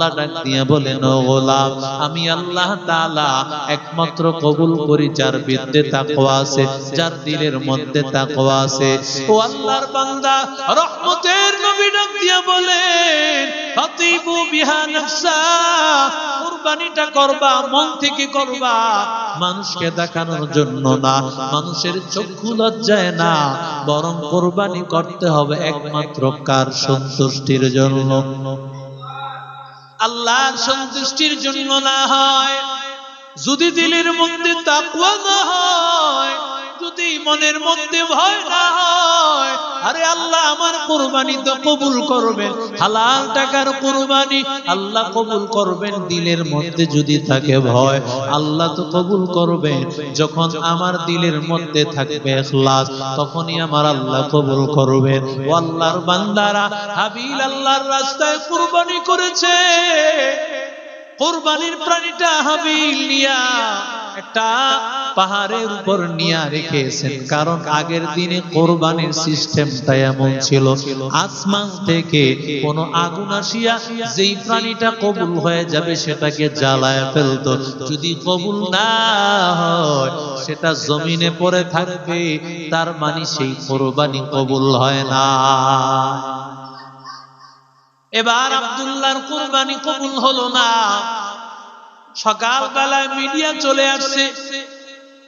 আল্লাহ করবা, মন থেকে করবা। মানুষকে দেখানোর জন্য না, মানুষের চক্ষু লজ্জায় না, বরং কোরবানি করতে হবে একমাত্র কার সন্তুষ্টির জন্য। আল্লাহর সন্তুষ্টির জন্য না হয়। যদি দিলের মধ্যে তাকওয়া না হয় যদি মনের মধ্যে ভয় না হয়, আরে আল্লাহ আমার কোরবানি তো কবুল করবেন। হালাল টাকার কোরবানি আল্লাহ কবুল করবেন, দিলের মধ্যে যদি থাকে ভয়, আল্লাহ তো কবুল করবেন। যখন আমার দিলের মধ্যে থাকবে ইখলাস তখনই আমার আল্লাহ কবুল করবেন। ও আল্লাহর বান্দারা, হাবিল আল্লাহর রাস্তায় কুরবানি করেছে। কোরবানির প্রাণীটা হাবিল নিয়া একটা পাহাড়ের উপর নিয়া রেখেছেন। কারণ আগের দিনে কোরবানির সিস্টেমটা এমন ছিল, আসমান থেকে কোনো আগুন আসিয়া যেই প্রাণীটা কবুল হয়ে যাবে সেটাকে জ্বালায় ফেলতো। যদি কবুল না হয়, সেটা জমিনে পড়ে থাকবে, তার মানে সেই কোরবানি কবুল হয় না। এবার আব্দুল্লাহর কোরবানি কবুল হলো না। সকাল বেলায় মিডিয়া চলে আসছে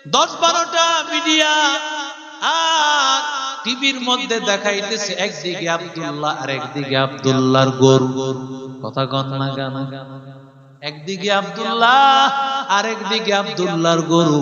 দশ বারোটা মিডিয়া আর টিভির মধ্যে দেখাইতেছে, একদিকে আবদুল্লাহ আর একদিকে আবদুল্লাহর গরু। কথা গন্না গানা একদিকে আবদুল্লাহ আর একদিকে আবদুল্লাহর গরু।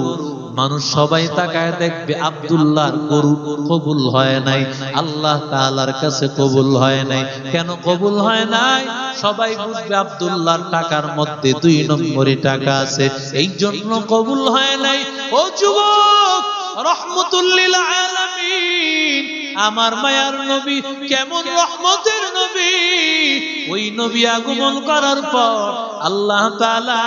মানুষ সবাই তাকায় দেখবে আব্দুল্লাহর গরু কবুল হয় নাই, আল্লাহ তাআলার কাছে কবুল হয় নাই। কেন কবুল হয় নাই? সবাই বুঝবে আব্দুল্লাহর টাকার মধ্যে দুই নম্বরে টাকা আছে। এই জন্য কবুল হয় নাই। ও যুবক রহমতুল্লিল আলামিন, আমার মায়ার নবী, কেমন রহমতের নবী। ওই নবী আগমন করার পর আল্লাহ তাআলা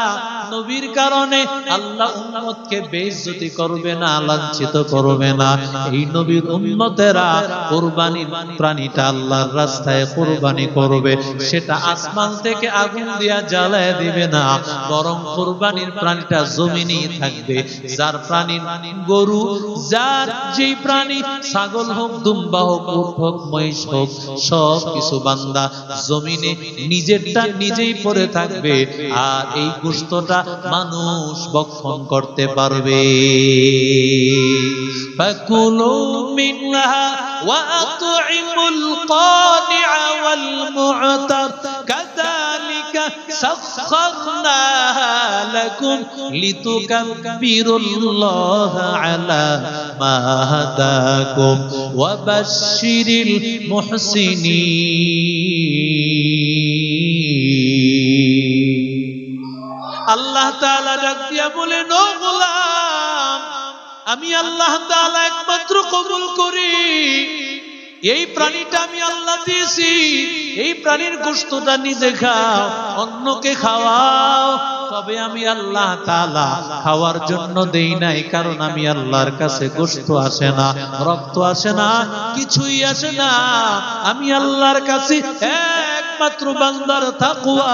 নবীর কারণে আল্লাহ উম্মতকে বেইজ্জতি করবে না, লাঞ্ছিত করবে না। এই নবীর উম্মতেরা কুরবানির প্রাণীটা আল্লাহর রাস্তায় কুরবানি করবে। সেটা আসমান থেকে আগুন দিয়া জ্বালায় দিবে না, বরং কুরবানির প্রাণীটা জমিনেই থাকবে। যার প্রাণীর গরু, যার যেই প্রাণী, ছাগল হোক, দুম্বা হোক, উট হোক, মহিষ হোক, সব কিছু বান্দা জমিনে নিজেরটা নিজেই পড়ে থাকবে। আর এই গোস্তটা মানুষ বক্ষণ করতে পারবে فكلوا منها وأطعموا القانع والمعتر كذلك سخرناها لكم لتكبروا الله على ما هداكم وبشر المحسنين আল্লাহ তাআলা দিয়া বলে আমি আল্লাহ একমাত্র কবুল করি। এই প্রাণীটা আমি আল্লাহ দিয়েছি। এই প্রাণীর গোশতটা নিজে খাও, অন্যকে খাওয়াও। তবে আমি আল্লাহ তালা খাওয়ার জন্য দেই নাই, কারণ আমি আল্লাহর কাছে গোশত আসে না, রক্ত আসে না, কিছুই আসে না। আমি আল্লাহর কাছে একমাত্র বান্দার তাকওয়া।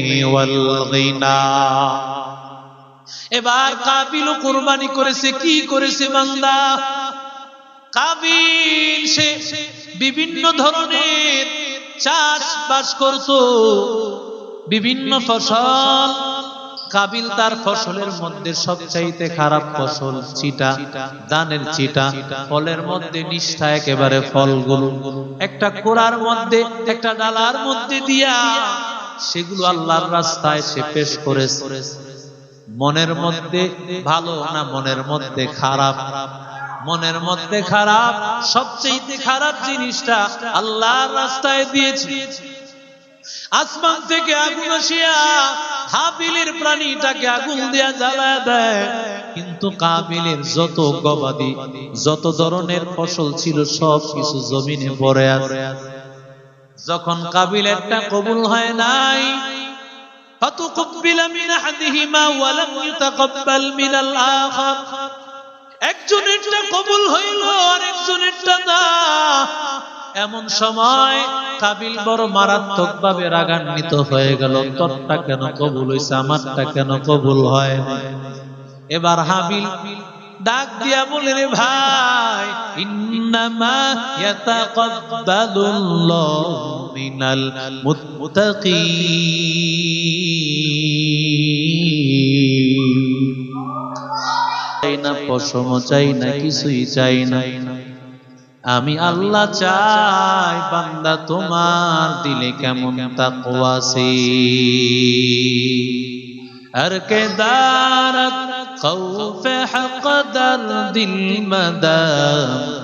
এবার কাবিল কুরবানি করেছে, কি করেছে বান্দা? কাবিল, সে বিভিন্ন ধরনের চাষবাস করত, বিভিন্ন ফসল। কাবিল তার ফসলের মধ্যে সবচাইতে খারাপ ফসল চিটা ধানের চিটা, ফলের মধ্যে নিষ্ঠা একেবারে ফলগুলো। একটা কোড়ার মধ্যে, একটা ডালার মধ্যে দিয়া সেগুলো আল্লাহর রাস্তায় সে পেশ করেছে। মনের মধ্যে ভালো না মনের মধ্যে খারাপ? মনের মধ্যে খারাপ সবচেয়ে খারাপ জিনিসটা আল্লাহর রাস্তায় দিয়েছি। আসমান থেকে আগুন আসিয়া হাবিলের প্রাণীটাকে আগুন দিয়া জ্বালা দেয়। কিন্তু কাবিলের যত গবাদি, যত ধরনের ফসল ছিল সব কিছু জমিনে পড়ে আছে। যখন কাবিলারটা কবুল হয় নাই, একজনেরটা কবুল হইল আর একজনেরটা না। এমন সময় কাবিল বড় মারাত্মক ভাবে রাগান্বিত হয়ে গেল, তোরটা কেন কবুল হয়েছে আমারটা কেন কবুল হয় এবার হাবিল ডাক দিয়া বলে, রে ভাই, ইন্নামা ইয়াতাকাব্বালুল্লাহু মিনাল মুত্তাকিন. চাই না পশম, চাই না কিছুই, চাই না। আমি আল্লাহ চাই, বান্দা তোমার দিলে কেমন তাকওয়া আছে। আর কে দারত خوف حق درد المدام.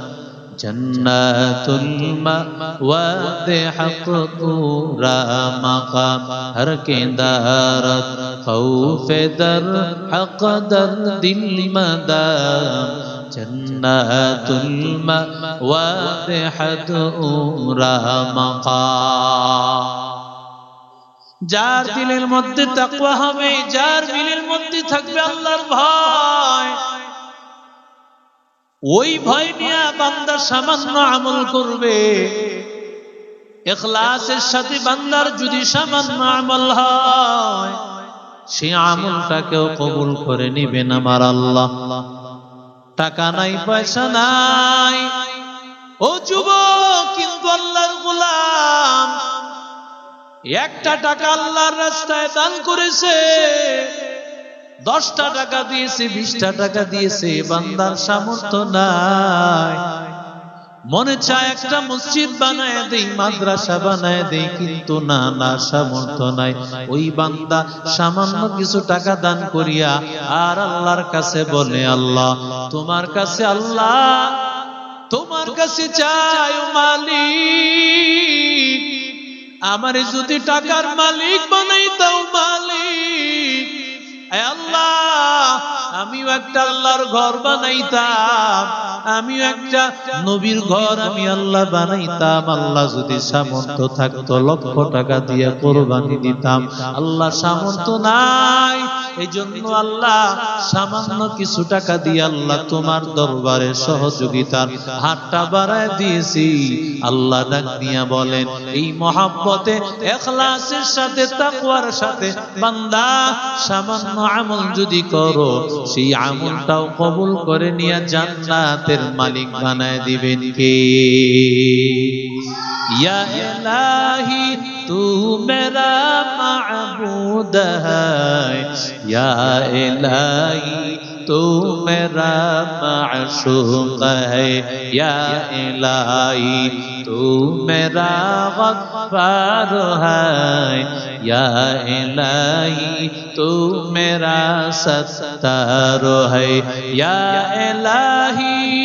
جنات المأواد حق پورا مقام. ہر کے دارت خوف در حق درد المدام. جنات المأواد حق پورا مقام. যার দিলের মধ্যে তাকওয়া হবে, যার দিলের মধ্যে থাকবে আল্লাহর ভয়। ওই ভয় নিয়ে বান্দা সামান্য আমল করবে। ইখলাসের সাথে বান্দার যদি সামান্য আমল হয় সেই আমলটাকেও কবুল করে নিবেন আমার আল্লাহ। টাকা নাই, পয়সা নাই। ও যুবক, কিন্তু আল্লাহর গোলাম একটা টাকা আল্লাহর রাস্তায় দান করেছে, দশটা টাকা দিয়েছে, বিশটা টাকা দিয়েছে, বান্দার সামর্থ্য নাই। মনে চায় একটা মসজিদ বানায় দেই, মাদ্রাসা বানায় দেই, কিন্তু না না, সামর্থ্য নাই। ওই বান্দা সামান্য কিছু টাকা দান করিয়া আর আল্লাহর কাছে বলে, আল্লাহ, তোমার কাছে আল্লাহ, তোমার কাছে চাই মালিক। আমারে যদি টাকার মালিক বানাইতাও মালিক। আল্লাহ আমিও একটা আল্লাহর ঘর বানাইতাম, আমিও একটা নবীর ঘর আমি আল্লাহ বানাইতাম, আল্লাহ যদি সামর্থ্য থাকতো লক্ষ টাকা দিয়ে কোরবানি দিতাম। আল্লাহ সামর্থ্য নাই এই জন্য আল্লাহ সামান্য কিছু টাকা দিয়ে আল্লাহ তোমার দরবারে সহযোগিতার হাতটা বাড়ায় দিয়েছি। আল্লাহ ডাক দিয়া বলেন, এই মহাব্বতে, এখলাসের সাথে, তাকওয়ার সাথে বান্দা, সামান্য আমল যদি করো সেই আমলটাও কবুল করে নিয়ে জান্নাতের মালিক বানায় দিবেন কে? ইয়া ইলাহি, তু মেরা মাবুদ হ্যায় ইয়া ইলাহি तू मेरा माशूक है, या इलाही। तू मेरा गफ्फार है, या इलाही। तू मेरा सत्तार है, या इलाही।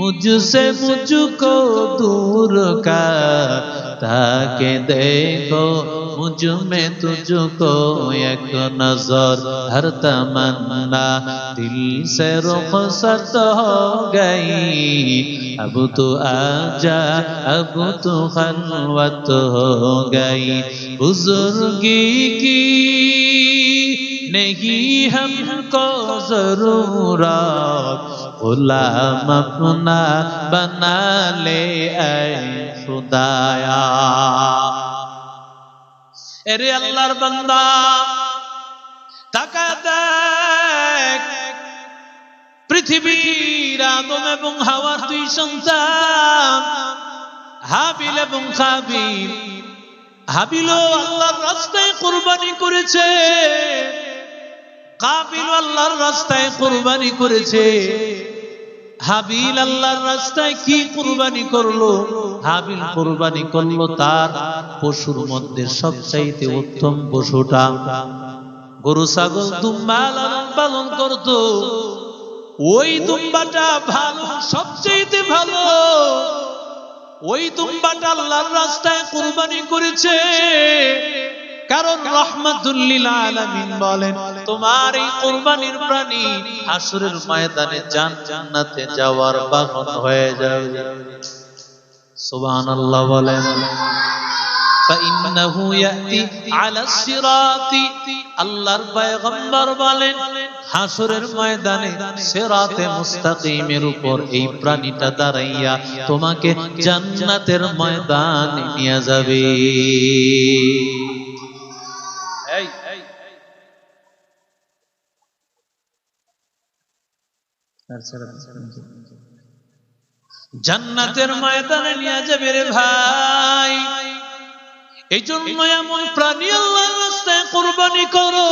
मुझसे मुझको दूर कर, ताकि देखो مجھ میں تجھ کو ایک نظر، ہر تمنا، دل سے رخصت ہو گئی۔ اب تو آجا، اب تو خلوت ہو گئی۔ بزرگی کی نہیں ہم کو ضرورت، غلام اپنا بنا لے، اے خدایا۔ এরে আল্লাহর বান্দা টাকা দেখ। পৃথিবীর আদম এবং হাওয়ার দুই সন্তান, হাবিল এবং খাবিল হাবিলও আল্লাহর রাস্তায় কুরবানি করেছে কাবিল আল্লাহর রাস্তায় কুরবানি করেছে। হাবিল আল্লাহর রাস্তায় কি কুরবানি করল? হাবিল কুরবানি করল তার পশুর মধ্যে সবচাইতে উত্তম পশুটা। গরু, ছাগল দুম্বা পালন করতো। ওই দুম্বাটা ভালো, সবচাইতে ভালো। ওই দুম্বাটা আল্লাহর রাস্তায় কুরবানি করেছে। কারণ রহমাতুল্লিল আলামিন বলেন তোমার এই কুরবানির প্রাণী হাসরের ময়দানে জান জান্নাতে যাওয়ার বাহন হয়ে যাবে সুবহানাল্লাহ বলেন فإنه يأتي على الصراط আল্লাহর পয়গম্বর বলেন হাসরের ময়দানে সিরাতে মুস্তাকিমের উপর এই প্রাণীটা দাঁড়াইয়া তোমাকে জান্নাতের ময়দানে নিয়ে যাবে এই জান্নাতের ময়দানে নিয়ে যাবে রে ভাই। এই জন্য এমন প্রাণী আল্লাহর রাস্তায় কোরবানি করো।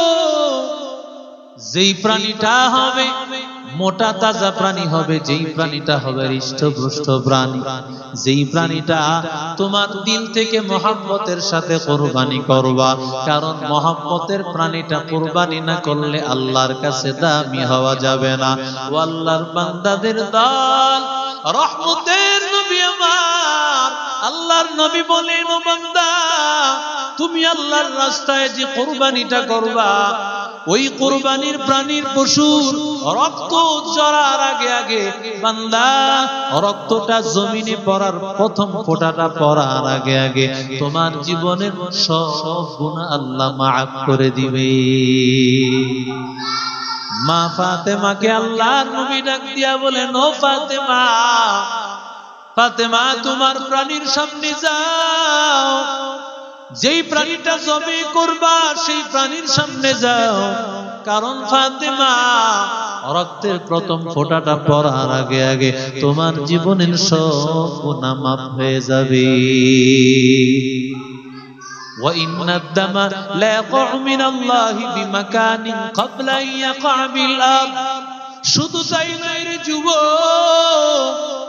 যেই প্রাণীটা হবে মোটা তাজা প্রাণী হবে, যেই প্রাণীটা হবে হৃষ্টপুষ্ট প্রাণী। যেই প্রাণীটা তোমার দিল থেকে মহাব্বতের সাথে কোরবানি করবা, কারণ মহাব্বতের প্রাণীটা কোরবানি না করলে আল্লাহর কাছে দামি হওয়া যাবে না। ও আল্লাহর বান্দাদের দল, রহমতের নবী আমার। আল্লাহর নবী বলেন বান্দা, তুমি আল্লাহর রাস্তায় যে কোরবানিটা করবা ওই কোরবানির প্রাণীর পশুর রক্ত জড়ার আগে আগে বান্দা, রক্তটা জমিনে পড়ার প্রথম ফোঁটাটা পড়ার আগে আগে তোমার জীবনের সব গুণা আল্লাহ মাফ করে দিবে। মা ফাতেমাকে আল্লাহর নবী ডাক দিয়া বলেন ও ফাতেমা ফাতেমা, তোমার প্রাণীর সামনে যাও। যেই প্রাণীটা জবে করবা সেই প্রাণীর সামনে যাও কারণ ফাতেমা রক্তের প্রথম ফোঁটাটা পড়ার আগে আগে তোমার জীবনের সব গুনাহ মাফ হয়ে যাবে وإن الدم لا يقع من الله بمكان قبل أن يقع بالأرض শুধু তাই নয় রে যুবক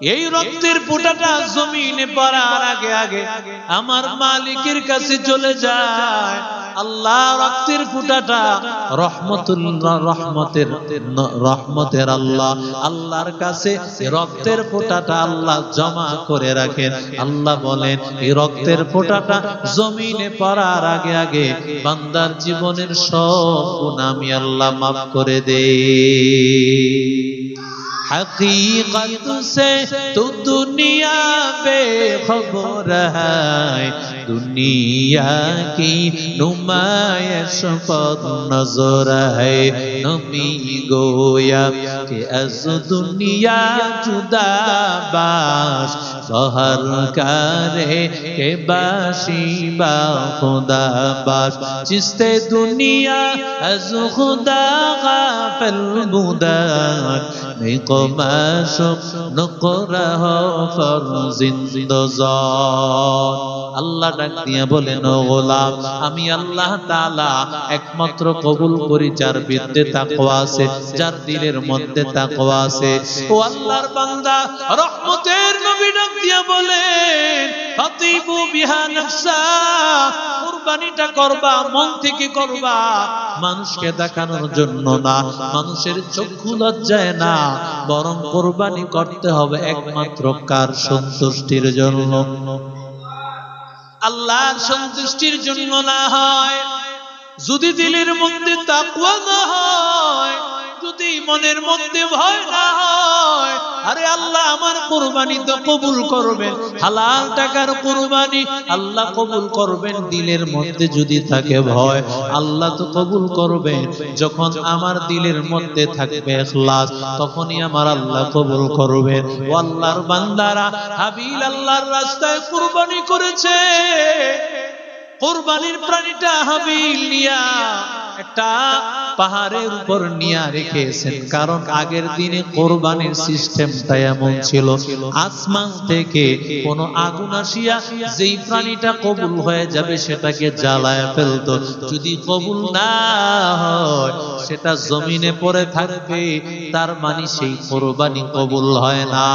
এই রক্তের ফোঁটাটা জমিনে পড়ার আগে আগে আমার মালিকের কাছে চলে যায়। আল্লাহ রক্তের ফোঁটাটা রহমতুল্লাহ রহমতের রহমতের আল্লাহ আল্লাহর কাছে রক্তের ফোঁটাটা আল্লাহ জমা করে রাখেন। আল্লাহ বলেন, এই রক্তের ফোঁটাটা জমিনে পড়ার আগে আগে বান্দার জীবনের সব গুণ আমি আল্লাহ মাফ করে দেই। حقیقت سے تو دنیا بے خبر ہے۔ دنیا کی نمائش پر نظر ہے۔ نمی گویا کہ از دنیا جدا باش۔ شہر کرے کہ باشی با خدا باش۔ جس تے دنیا از خدا غافل بودن۔ আল্লাহ ডাক দিয়া বলেন গোলাম, আমি আল্লাহ তালা একমাত্র কবুল করি যার বিদ্যে তাকওয়া আছে, যার দিনের মধ্যে তাকওয়া আছে। ও আল্লাহর বান্দা, রহমতের নবী ডাক দিয়া বলেন ফাতিবু বিহা নাফসা, কুরবানিটা করবা, মন থেকে করবা। মানুষকে দেখানোর জন্য না, মানুষের চক্ষু লজ্জায় না, বরং কোরবানি করতে হবে একমাত্র কার সন্তুষ্টির জন্য। আল্লাহর সন্তুষ্টির জন্য না হয়, যদি দিলের মধ্যে তাকুয়া না হয় যদি মনের মধ্যে ভয় না হয়, আরে আল্লাহ আমার কোরবানি তো কবুল করবেন। হালাল টাকার কোরবানি আল্লাহ কবুল করবেন, দিলের মধ্যে যদি থাকে ভয়, আল্লাহ তো কবুল করবেন। যখন আমার দিলের মধ্যে থাকবে ইখলাস তখনই আমার আল্লাহ কবুল করবেন। ও আল্লাহর বান্দারা, হাবিল আল্লাহর রাস্তায় কোরবানি করেছে। কোরবানির প্রাণীটা হাবিল নিয়া একটা পাহাড়ের উপর নিয়া রেখেছেন। কারণ আগের দিনে কোরবানির সিস্টেমটা এমন ছিল। আসমান থেকে কোন আগুন আসিয়া যেই প্রাণীটা কবুল হয়ে যাবে সেটাকে জ্বালায় ফেলতো। যদি কবুল না হয়, সেটা জমিনে পড়ে থাকবে। তার মানে সেই কোরবানি কবুল হয় না।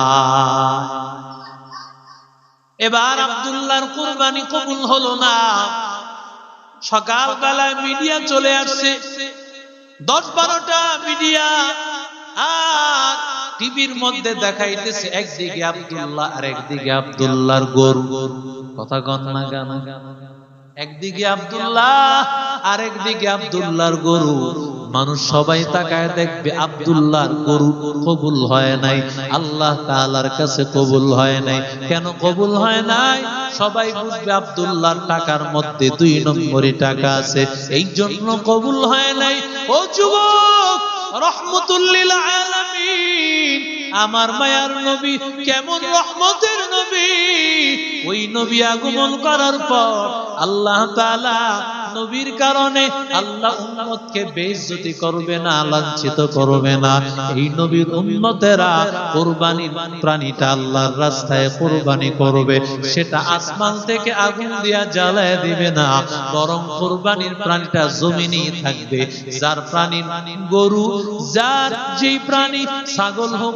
এবার আব্দুল্লাহর কোরবানি কবুল হলো না। সকাল বেলায় মিডিয়া চলে আসছে। দশ বারোটা মিডিয়া আর টিভির মধ্যে দেখাইতেছে, একদিকে আব্দুল্লাহ আর একদিকে আব্দুল্লাহর গরু। কথা কন না গান একদিকে আব্দুল্লাহ আর একদিকে আব্দুল্লাহর গরু। মানুষ সবাই তাকায় দেখবে আব্দুল্লাহর গরু কবুল হয় নাই, আল্লাহ তাআলার কাছে কবুল হয় নাই। কেন কবুল হয় নাই? সবাই বুঝবে আব্দুল্লাহর টাকার মধ্যে দুই নম্বরই টাকা আছে। এই জন্য কবুল হয় নাই। ও যুবক রহমতুল্লিল আলামিন আমার মায়ার নবী, কেমন রহমতের নবী? ওই নবী আগমন করার পর আল্লাহ তাআলা নবীর কারণে আল্লাহ উম্মতকে বেইজ্জতি করবে না, লাঞ্ছিত করবে না। এই নবীর উম্মতেরা কুরবানির প্রাণীটা আল্লাহর রাস্তায় কুরবানি করবে। সেটা আসমান থেকে আগুন দিয়া জ্বালায় দিবে না, বরং কুরবানির প্রাণীটা জমিনেই থাকবে। যার প্রাণীর গরু, যার যেই প্রাণী, ছাগল হোক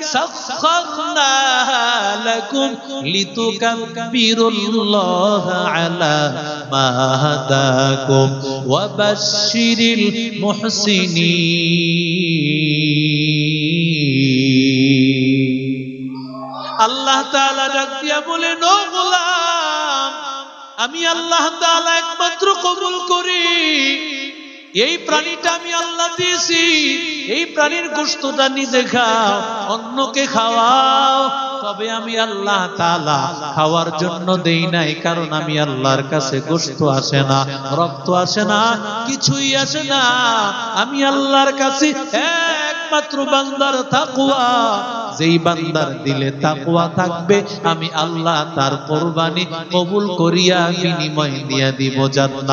سخرناها لكم لتكبروا الله على ما هداكم وبشر المحسنين আল্লাহ তাআলা ডাক দিয়া বলে নো গোলাম আমি আল্লাহ তাআলা একমাত্র কবুল করি এই প্রাণীটা আমি আল্লাহ দিয়েছি। এই প্রাণীর গোশতটা নিজে খাও, অন্যকে খাওয়াও। তবে আমি আল্লাহ তাআলা খাওয়ার জন্য দেই নাই, কারণ আমি আল্লাহর কাছে গোশত আসে না, রক্ত আসে না, কিছুই আসে না। আমি আল্লাহর কাছে একমাত্র বান্দার তাকওয়া। যেই বান্দার দিলে তাকওয়া থাকবে, আমি আল্লাহ তার কোরবানি কবুল করিয়া বিনিময় দিয়া দিব জান্নাত।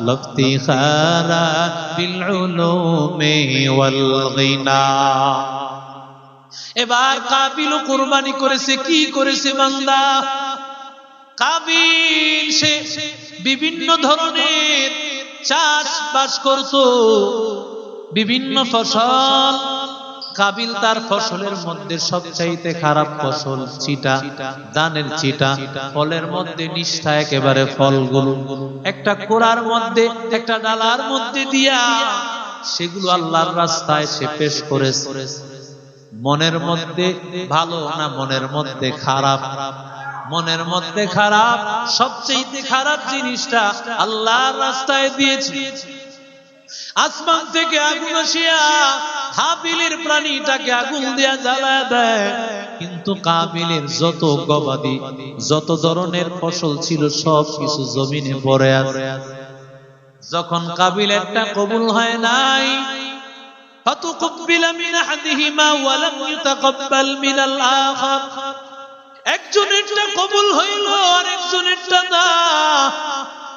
লাফতিখারা بالعلوم গিনা এবার কাবিল কুরবানি করেছে, কি করেছে বান্দা? কাবিল সে বিভিন্ন ধরনের চাষবাস করত, বিভিন্ন ফসল কাবিল তার ফসলের মধ্যে সবচাইতে খারাপ ফসল চিটা ধানের চিটা, ফলের মধ্যে নিষ্ঠা একেবারে ফলগুলো। একটা কোড়ার মধ্যে, একটা ডালার মধ্যে দিয়া সেগুলো আল্লাহর রাস্তায় সে পেশ করেছে। মনের মধ্যে ভালো না মনের মধ্যে খারাপ? মনের মধ্যে খারাপ সবচেয়ে খারাপ জিনিসটা আল্লাহর রাস্তায় দিয়েছি। আসমান থেকে আগুন আসিয়া হাবিলের প্রাণীটাকে আগুন দিয়া জ্বালা দেয়। কিন্তু কাবিলের যত গবাদি, যত ধরনের ফসল ছিল, সব কিছু জমিনে পড়ে আছে। যখন কাবিল একটা কবুল হয় নাই একজনেরটা কবুল হইল আর একজনেরটা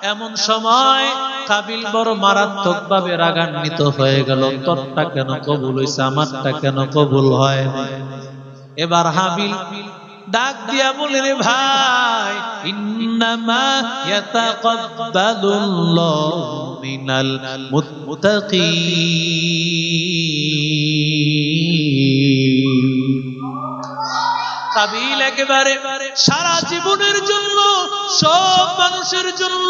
এমন সময় কাবিল বড় মারাত্মক ভাবে রাগান্বিত হয়ে গেল। তোরটা কেন কবুল হইছে? আমারটা কেন কবুল হয় এবার হাবিল ডাক দিয়া বলে, রে ভাই কাবিল একেবারে সারা জীবনের জন্য, সব মানুষের জন্য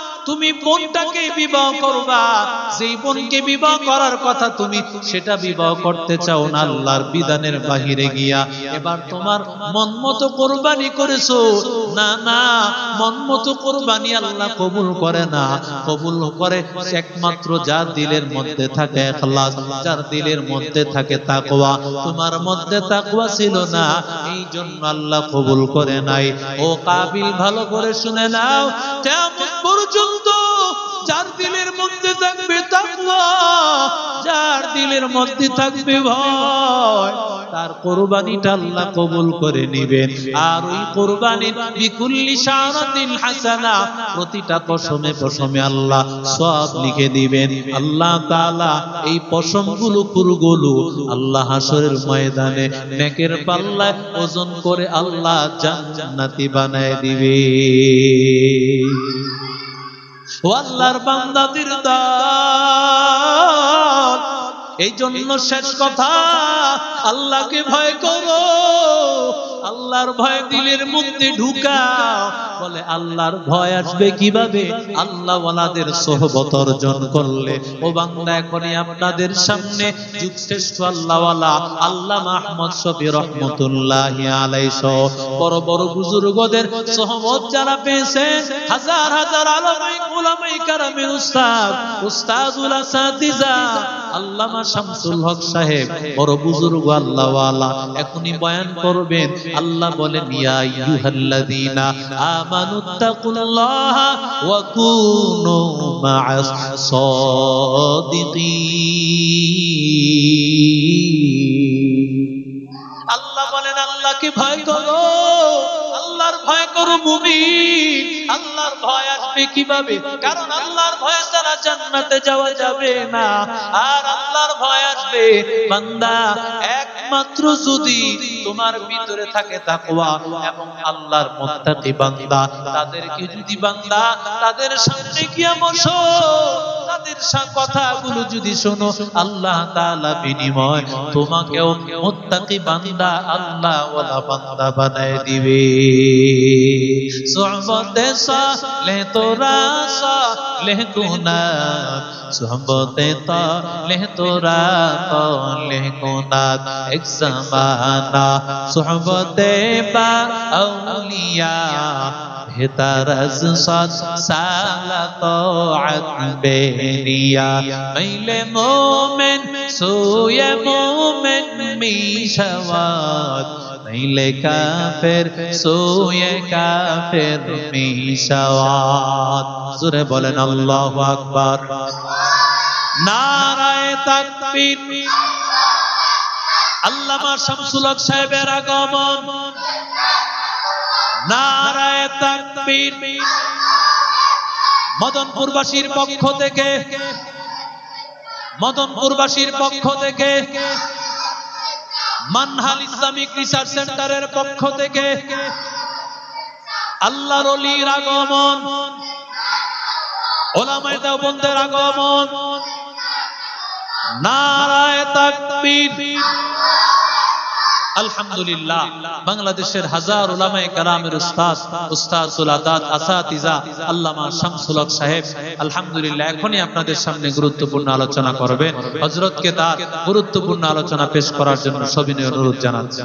তুমি বোনটাকে বিবাহ করবা। যেই বোনকে বিবাহ করার কথা তুমি সেটা বিবাহ করতে চাও না আল্লাহর বিধানের বাহিরে গিয়া। এবার তোমার মন মতো কোরবানি করেছ? না না, মন মতো কোরবানি আল্লাহ কবুল করে না। কবুল করে একমাত্র যার দিলের মধ্যে থাকে এখলাস, যার দিলের মধ্যে থাকে তাকওয়া। তোমার মধ্যে তাকওয়া ছিল না, এই জন্য আল্লাহ কবুল করে নাই। ও কাবিল, ভালো করে শুনে নাও। কেমন পর্যন্ত যার দিলের মধ্যে থাকবে তাকওয়া, যার দিলের মধ্যে থাকবে ভয়, তার কোরবানিটা আল্লাহ কবুল করে নেবেন। আর ওই কোরবানির বিকুল্লি শারাতিন হাসানা, প্রতিটা পশমে পশমে আল্লাহ সব লিখে দিবেন। আল্লাহ তাআলা এই পশমগুলো, কুরগুলো আল্লাহ হাসরের ময়দানে নেকের পাল্লায় ওজন করে আল্লাহ জান্নাতি বানায় দিবে। ও আল্লাহর বান্দাদের দল এই জন্য শেষ কথা আল্লাহকে ভয় করো। আল্লাহর ভয় দিলের মধ্যে ঢুকাও। বলে, আল্লাহর ভয় আসবে কীভাবে? আল্লাহ ওয়ালাদের সোহবত অর্জন করলে। ও বাংলা এখনই আপনাদের সামনে যুগশ্রেষ্ঠ আল্লাহ মাহমদ শফি রহমতুল্লাহ বড় বড় বুজুর্গদের সোহবত যারা পেয়েছেন, হাজার হাজার কারামের উস্তাদ, উস্তাদুল আসাদিজা আল্লামা শামসুল হক সাহেব, বড় বুজুর্গ এখনই বয়ান করবেন আল্লাহ বলেন ইয়া আইয়ুহাল্লাযীনা আমানুত্তাকুল্লাহা ওয়া কুনু মা'আস সাদিকিন. আল্লাহ বলেন আল্লাহকে ভয় করো। ভয় করো আল্লাহর ভয় আসবে কীভাবে? কারণ আল্লাহর ভয় ছাড়া জান্নাতে যাওয়া যাবে না। আর আল্লাহর ভয় আসবে, বান্দা, একমাত্র যদি তোমার ভিতরে থাকে তাকওয়া এবং আল্লাহর মুত্তাকি বান্দা। তাদেরকে যদি বান্দা, তাদের সামনে গিয়ে বসো। সা- কথাগুলো যদি শোনো, আল্লাহ তাআলা বিনিময় তোমাকেও মুত্তাকি বান্দা আল্লাহ ওয়ালা বান্দা বানায় দিবে। সোহবতে সোহবতে তালে তালে বেহতার আজ সাত সালা তাআত বেরিয়া। মাইলে মোমেন সোয়ে মোমেন মিশাওয়াত। মাইলে কাফের সোয়ে কাফের মিশাওয়াত। জোরে বলেন আল্লাহু আকবার। নারায়ে তাকবীর। আল্লামা শামসুল হক সাহেবের আগমন। নারায়ে তাকবীর মদনপুরবাসীর পক্ষ থেকে, মদনপুরবাসীর পক্ষ থেকে, মানহাল ইসলামিক রিসার্চ সেন্টারের পক্ষ থেকে, আল্লাহর অলির আগমন, ওলামায়ে দেওবন্দের আগমন, নারায়ে তাকবীর। আলহামদুলিল্লাহ, বাংলাদেশের হাজার ওলামায় কালামের উস্তাদ আসাতিজা, আল্লামা শামসুল হক সাহেব, আলহামদুলিল্লাহ, এখনই আপনাদের সামনে গুরুত্বপূর্ণ আলোচনা করবেন। হযরতকে তার গুরুত্বপূর্ণ আলোচনা পেশ করার জন্য সবিনয় অনুরোধ জানাচ্ছি।